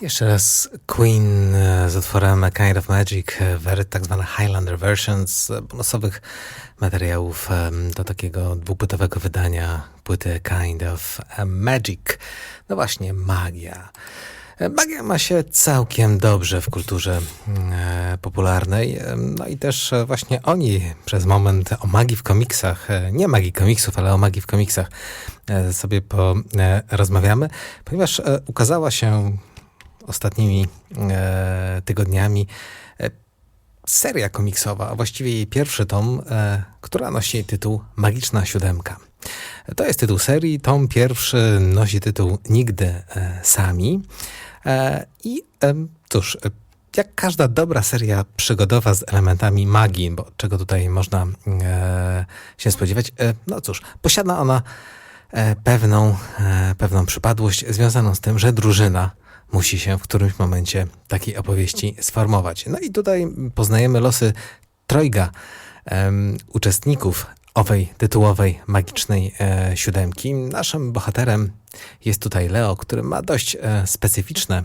Jeszcze raz Queen e, z utworem A Kind of Magic, e, tak zwane Highlander Versions, e, bonusowych materiałów do takiego dwupłytowego wydania płyty Kind of Magic. No właśnie, magia. Magia ma się całkiem dobrze w kulturze popularnej. No i też właśnie oni przez moment o magii w komiksach, nie magii komiksów, ale o magii w komiksach sobie porozmawiamy, ponieważ ukazała się ostatnimi e, tygodniami e, seria komiksowa, a właściwie jej pierwszy tom, e, która nosi tytuł Magiczna Siódemka. To jest tytuł serii, tom pierwszy nosi tytuł Nigdy e, Sami e, i e, cóż, jak każda dobra seria przygodowa z elementami magii, bo czego tutaj można się spodziewać, no cóż, posiada ona pewną, pewną przypadłość związaną z tym, że drużyna musi się w którymś momencie takiej opowieści sformować. No i tutaj poznajemy losy trojga um, uczestników owej tytułowej magicznej e, siódemki. Naszym bohaterem jest tutaj Leo, który ma dość e, specyficzne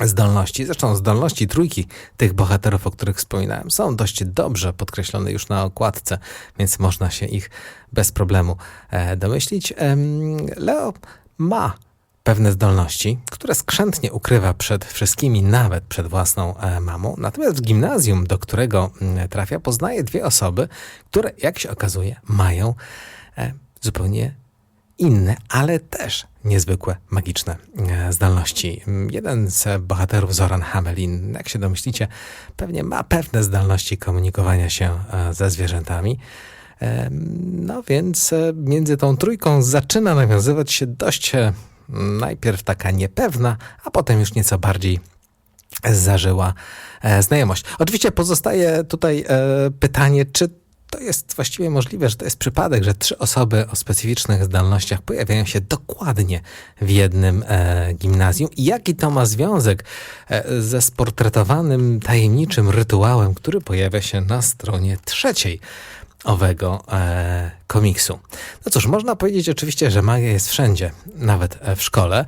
zdolności. Zresztą zdolności trójki tych bohaterów, o których wspominałem, są dość dobrze podkreślone już na okładce, więc można się ich bez problemu e, domyślić. Leo ma pewne zdolności, które skrzętnie ukrywa przed wszystkimi, nawet przed własną e, mamą. Natomiast w gimnazjum, do którego mm, trafia, poznaje dwie osoby, które, jak się okazuje, mają e, zupełnie inne, ale też niezwykłe, magiczne e, zdolności. Jeden z bohaterów, Zoran Hamelin, jak się domyślicie, pewnie ma pewne zdolności komunikowania się ze zwierzętami. No więc między tą trójką zaczyna nawiązywać się dość najpierw taka niepewna, a potem już nieco bardziej zażyła e, znajomość. Oczywiście pozostaje tutaj e, pytanie, czy to jest właściwie możliwe, że to jest przypadek, że trzy osoby o specyficznych zdolnościach pojawiają się dokładnie w jednym e, gimnazjum. I jaki to ma związek e, ze sportretowanym tajemniczym rytuałem, który pojawia się na stronie trzeciej owego e, komiksu. No cóż, można powiedzieć oczywiście, że magia jest wszędzie, nawet e, w szkole.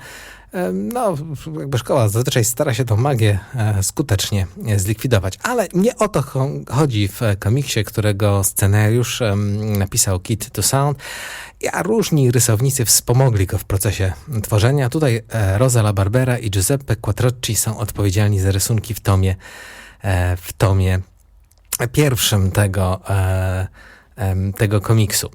E, no, jakby szkoła zazwyczaj stara się tą magię e, skutecznie zlikwidować, ale nie o to chodzi w komiksie, którego scenariusz napisał Kit to Sound, a różni rysownicy wspomogli go w procesie tworzenia. Tutaj Rosa Barbera i Giuseppe Quattrocci są odpowiedzialni za rysunki w tomie, w tomie pierwszym tego, e, tego komiksu.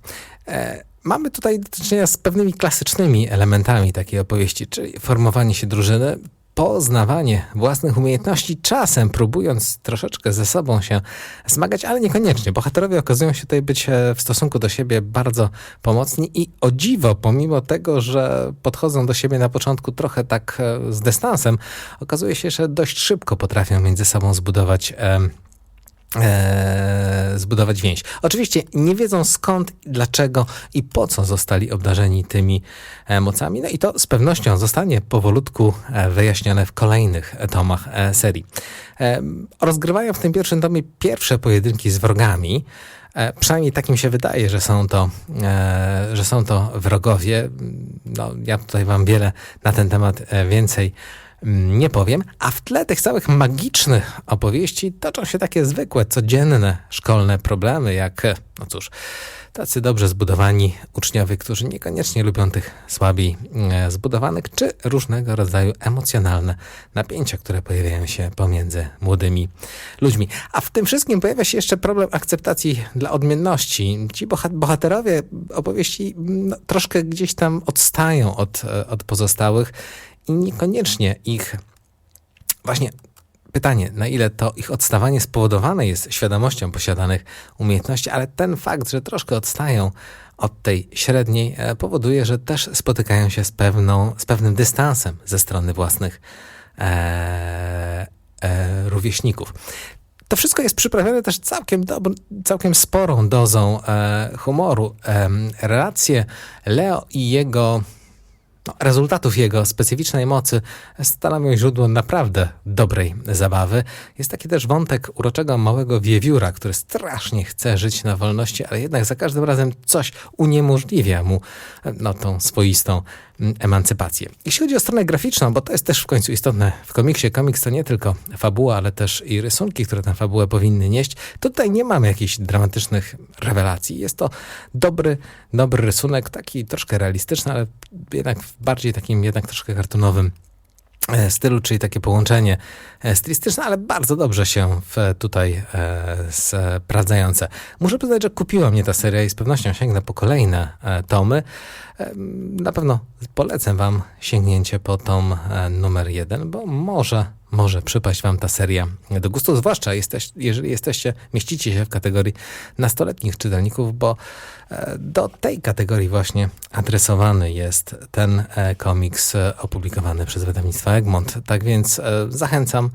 E, mamy tutaj do czynienia z pewnymi klasycznymi elementami takiej opowieści, czyli formowanie się drużyny, poznawanie własnych umiejętności, czasem próbując troszeczkę ze sobą się zmagać, ale niekoniecznie. Bohaterowie okazują się tutaj być e, w stosunku do siebie bardzo pomocni i o dziwo, pomimo tego, że podchodzą do siebie na początku trochę tak z dystansem, okazuje się, że dość szybko potrafią między sobą zbudować e, zbudować więź. Oczywiście nie wiedzą skąd, dlaczego i po co zostali obdarzeni tymi e, mocami. No i to z pewnością zostanie powolutku e, wyjaśnione w kolejnych tomach e, serii. E, rozgrywają w tym pierwszym tomie pierwsze pojedynki z wrogami. E, przynajmniej takim się wydaje, że są to, e, że są to wrogowie. No, ja tutaj wam wiele na ten temat więcej nie powiem, a w tle tych całych magicznych opowieści toczą się takie zwykłe, codzienne szkolne problemy, jak, no cóż, tacy dobrze zbudowani uczniowie, którzy niekoniecznie lubią tych słabiej e, zbudowanych, czy różnego rodzaju emocjonalne napięcia, które pojawiają się pomiędzy młodymi ludźmi. A w tym wszystkim pojawia się jeszcze problem akceptacji dla odmienności. Ci bohaterowie opowieści no, troszkę gdzieś tam odstają od, e, od pozostałych i niekoniecznie ich właśnie pytanie, na ile to ich odstawanie spowodowane jest świadomością posiadanych umiejętności, ale ten fakt, że troszkę odstają od tej średniej, e, powoduje, że też spotykają się z, pewną, z pewnym dystansem ze strony własnych e, e, rówieśników. To wszystko jest przyprawione też całkiem, całkiem sporą dozą e, humoru. Relacje Leo i jego no, rezultatów jego specyficznej mocy stanowią źródło naprawdę dobrej zabawy. Jest taki też wątek uroczego małego wiewióra, który strasznie chce żyć na wolności, ale jednak za każdym razem coś uniemożliwia mu no, tą swoistą emancypację. Jeśli chodzi o stronę graficzną, bo to jest też w końcu istotne w komiksie, komiks to nie tylko fabuła, ale też i rysunki, które tę fabułę powinny nieść, tutaj nie mamy jakichś dramatycznych rewelacji. Jest to dobry, dobry rysunek, taki troszkę realistyczny, ale jednak w bardziej takim jednak troszkę kartunowym e, stylu, czyli takie połączenie e, stylistyczne, ale bardzo dobrze się tutaj e, sprawdzające. Muszę przyznać, że kupiła mnie ta seria i z pewnością sięgnę po kolejne e, tomy. E, na pewno polecę wam sięgnięcie po tom e, numer jeden, bo może, może przypaść wam ta seria do gustu, zwłaszcza jesteś, jeżeli jesteście, mieścicie się w kategorii nastoletnich czytelników, bo e, do tej kategorii właśnie adresowany jest ten e, komiks e, opublikowany przez wydawnictwo Egmont. Tak więc zachęcam